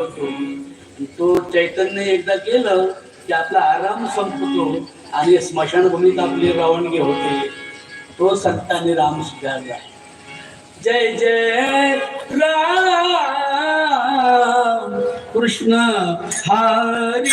तो चैतन्य एकदा गेलं की आपला आराम संपतो आणि स्मशानभूमीत आपली रवणगी होते. तो संतांनी राम स्वीकारला जय जय राम. कृष्ण हरी.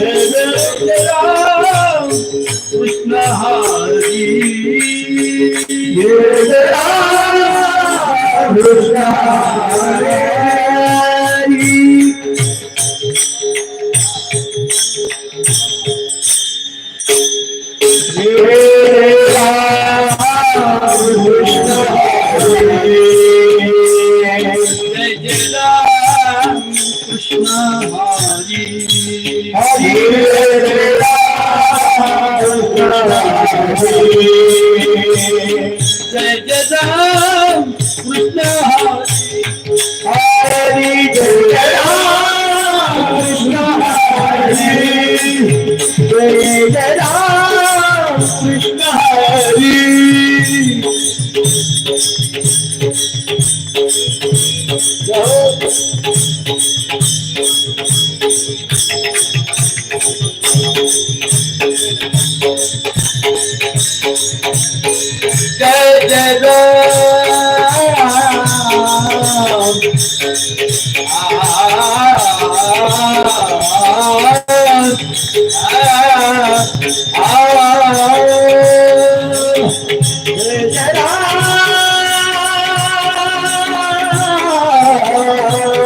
जय राम कृष्ण हरी जय Oh,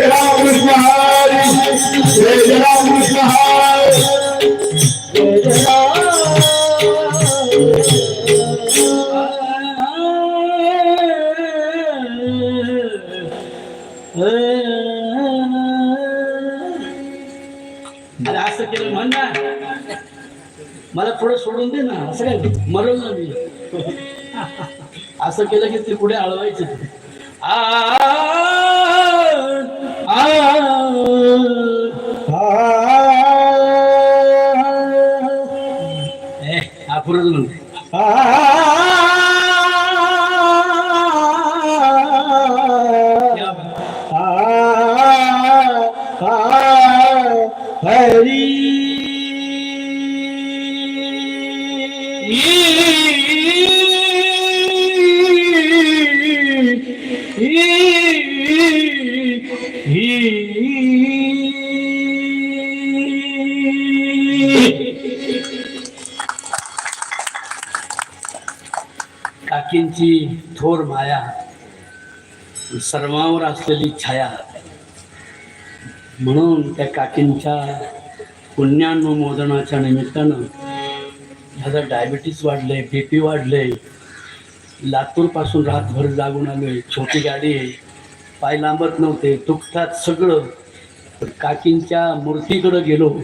अरे असं केलं म्हण ना मला थोडं सोडून दे ना असं काय मरल ना मी असं केलं की ते पुढे आळवायचे आ, आ, ए, अपुरच म्हणते काकींची थोर माया सर्वांवर असलेली छाया. म्हणून त्या काकींच्या पुण्यानुमोदनाच्या निमित्तानं माझा डायबिटीस वाढलंय बी पी वाढलंय. लातूरपासून रातभर जागून आलोय छोटी गाडी आहे. पाय लांबत नव्हते दुखतात सगळं. काकींच्या मूर्तीकडं गेलो.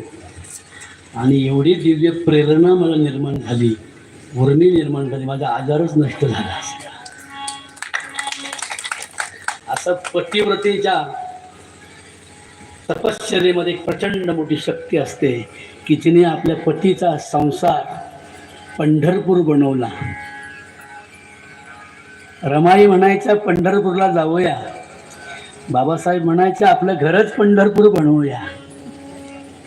आणि एवढी दिव्य प्रेरणा मला निर्माण झाली. उर्मी निर्माण झाली. माझा आजारच नष्ट झाला. असं पतिव्रतेच्या तपश्चर्येमध्ये एक प्रचंड मोठी शक्ती असते की जिने आपल्या पतीचा संसार पंढरपूर बनवला. रमाई म्हणायच्या पंढरपूरला जाऊया. बाबासाहेब म्हणायच्या आपलं घरच पंढरपूर बनवूया.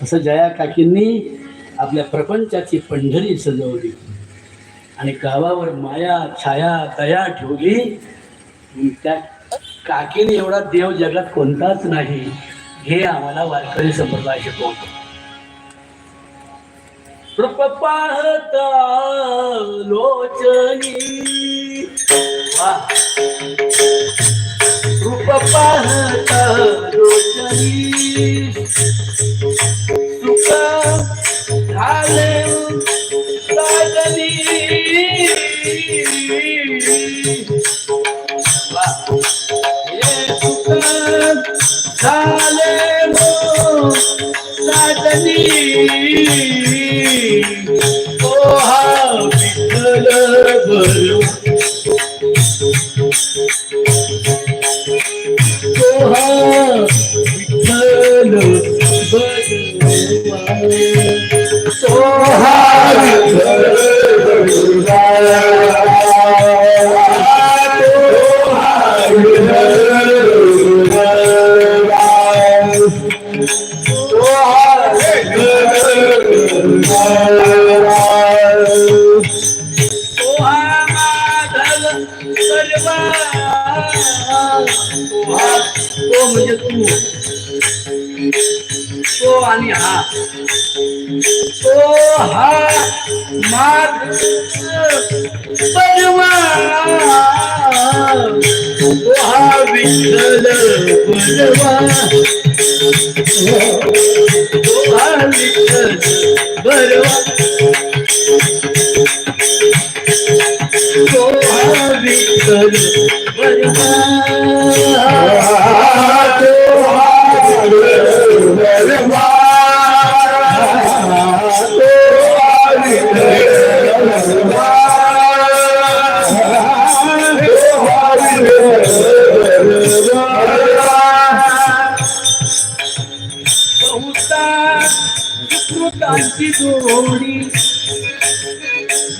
असं जया काकींनी आपल्या प्रपंचाची पंढरी सजवली. आणि गावावर माया छाया दया ठेवली. त्या काकीने एवढा देव जगात कोणताच नाही. हे आम्हाला वारकरी संप्रदाय शिकवतो કૃપપાહત લોચની કૃપપાહત લોચની સુખ ઢાલે સાગની ઢાલે સાગની तो म्हणजे तू तो आणि हा तो हा माग परवा तो हा विठ्ठल परवा तो हा विठ्ठल बरवा तो हा विठ्ठल बरवा सुकृतांची जोडी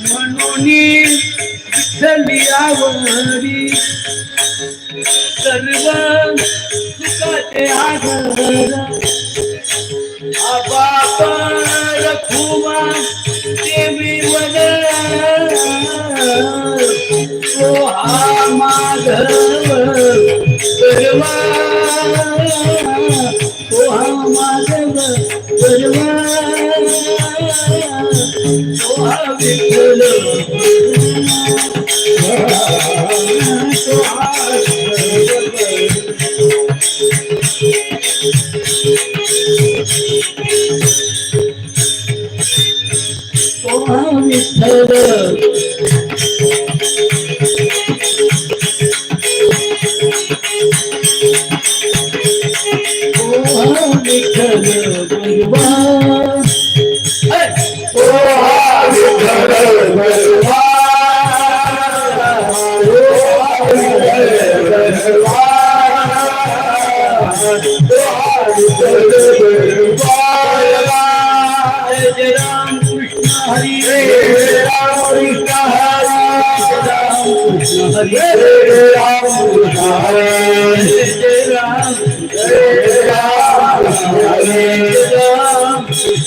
म्हणून विठ्ठली आवडी सर्व सुखाचे आधार। आबाप रखुमा देवी वन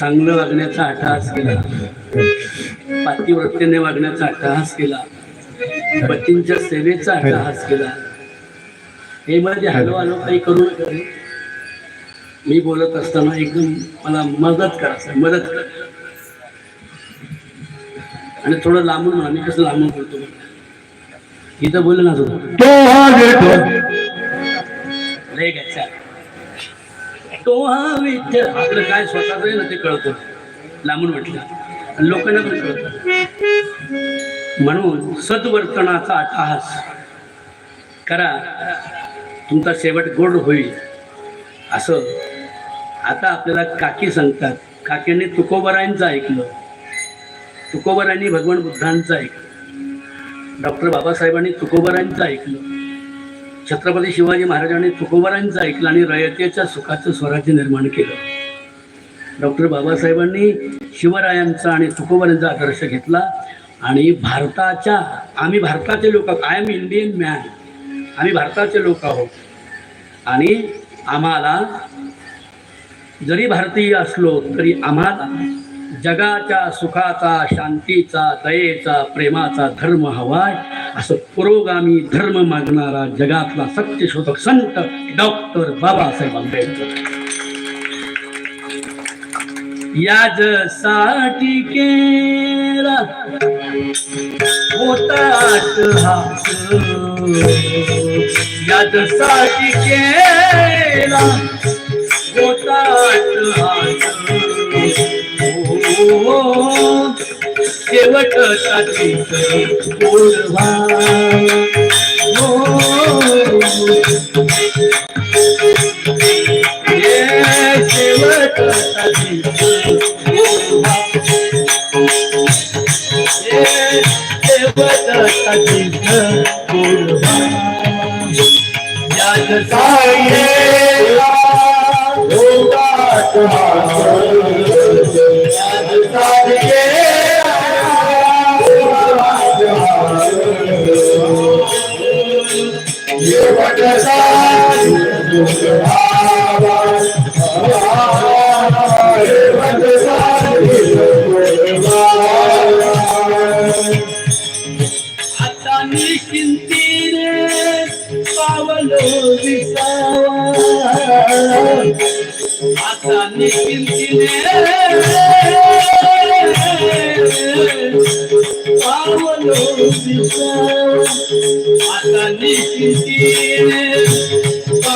चांगलं वागण्याचा अट्टहास केला. पातिवृत्तीने वागण्याचा अट्टहास केला. पतींच्या सेवेचा अट्टहास केला. हे मध्ये हॅलो हॅलो काही करू. मी बोलत असताना एकदम मला मदत करा सर मदत करा. आणि थोडं लांबून म्हणा मी कसं लांबून बोलतो. इथं बोल ना तुझं तो हा विठ्ठल आपलं काय स्वतःच आहे ना ते कळतो. लांबून म्हटलं. आणि लोकांना पण कळतं. म्हणून सद्वर्तनाचा अट्टहास करा. तुमचा शेवट गोड होईल. असं आता आपल्याला काकी सांगतात. काकीने तुकोबरायांचं ऐकलं. तुकोबरांनी भगवान बुद्धांचं ऐकलं. डॉक्टर बाबासाहेबांनी तुकोबरांचं ऐकलं. छत्रपती शिवाजी महाराजांनी तुकोबारांचं ऐकलं आणि रयतेच्या सुखाचं स्वराज्य निर्माण केलं. डॉक्टर बाबासाहेबांनी शिवरायांचा आणि तुकोबारांचा आदर्श घेतला आणि भारताच्या आम्ही भारताचे लोक आय एम इंडियन मॅन आम्ही भारताचे लोक आहोत. आणि आम्हाला जरी भारतीय असलो तरी आम्हाला जगाच्या सुखाचा शांतीचा दयेचा प्रेमाचा धर्म हवाय. असं. पुरोगामी धर्म मागणारा जगातला सत्यशोधक संत डॉक्टर बाबासाहेब आंबेडकर. याजसाठी केला होता. हात याजसाठी केला होता हात. हो शेवटसाठी हो I mission tears, our Lord is ours. At a mission tears, our I is ours. At a mission tears. आता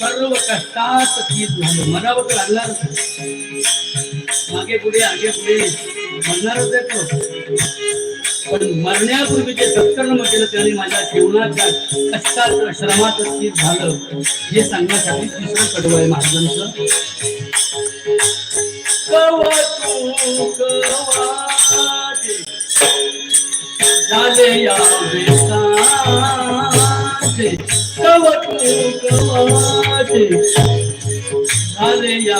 सर्व कष्टात चीज झालं मनावर लागणार मागे पुढे आगे पुढे म्हणणार होते तो पण मरण्यापूर्वीचे सत्कर्म केलं त्याने माझ्या जीवनाच्या कच्चा श्रमात चीज झालं. हे सांगण्यासाठी तिसरं कडवं आहे महाराजांचं झाले या या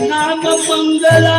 नाम मंगला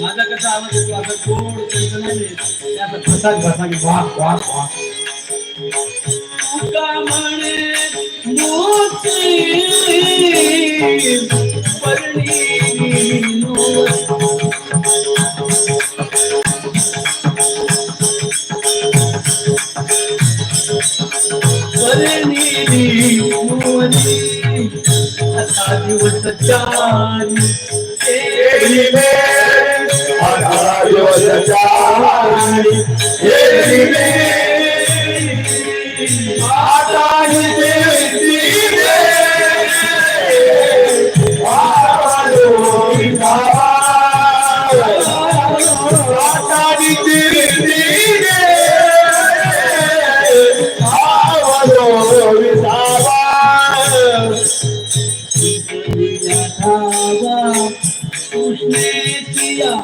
माझा कसा आवाज़ येतो आता गोड त्यांचं नाही येत. ते असं प्रसाद घासा की वाह वाह वाह तुका म्हणे मोती, परणी आता दिवस चारी आधार दिवसाच्या हे दिवे आता दिवे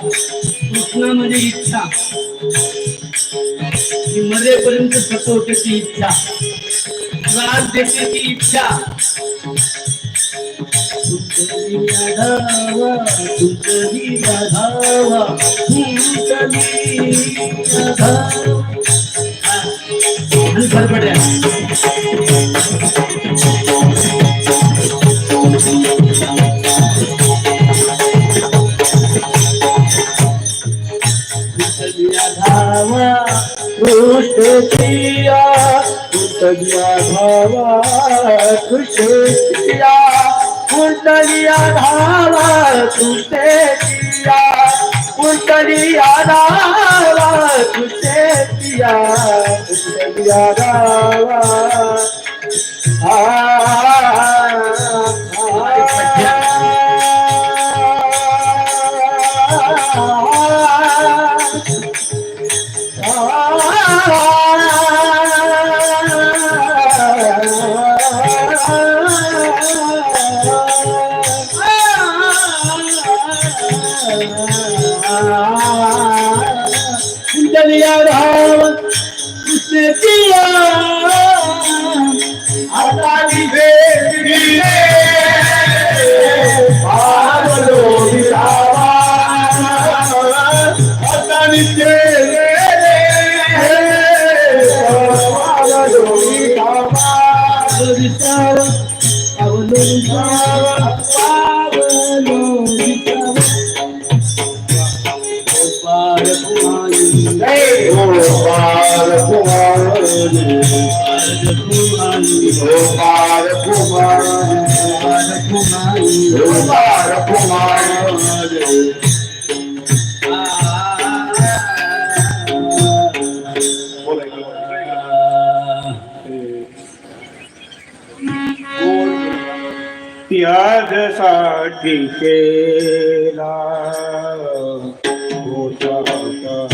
कृष्णामध्ये इच्छा. मरेपर्यंत सतवते इच्छा. त्रास देते इच्छा. धावा राधावा कुठली आणि कृष्णप्रिया कुंडलिया धावा कृष्णप्रिया कुंडलिया धावा कृष्णप्रिया कुंडलिया धावा कृष्णप्रिया कुंडलिया धावा आ कुंडलिया राम कृष्ण किया आता विभे गोपाळ कुमारी गोपाल कुमारी गोपाळ कुमारी केला होता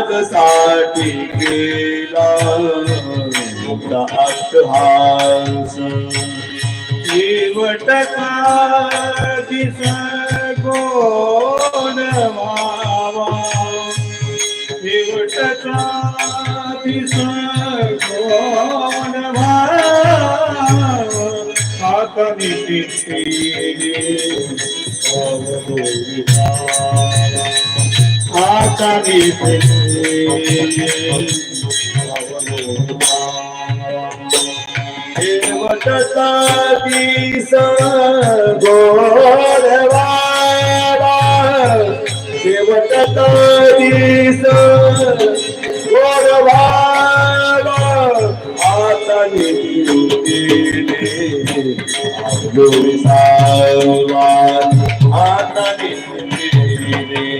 साठी केला. होता अट्टहास शेवटका दिस कोण व्हावा दिस कोण व्हावा आता मी मी शेवटचा दिस गोडवाडा शेवटचा दिस गोडवाडा आता निघून सारवार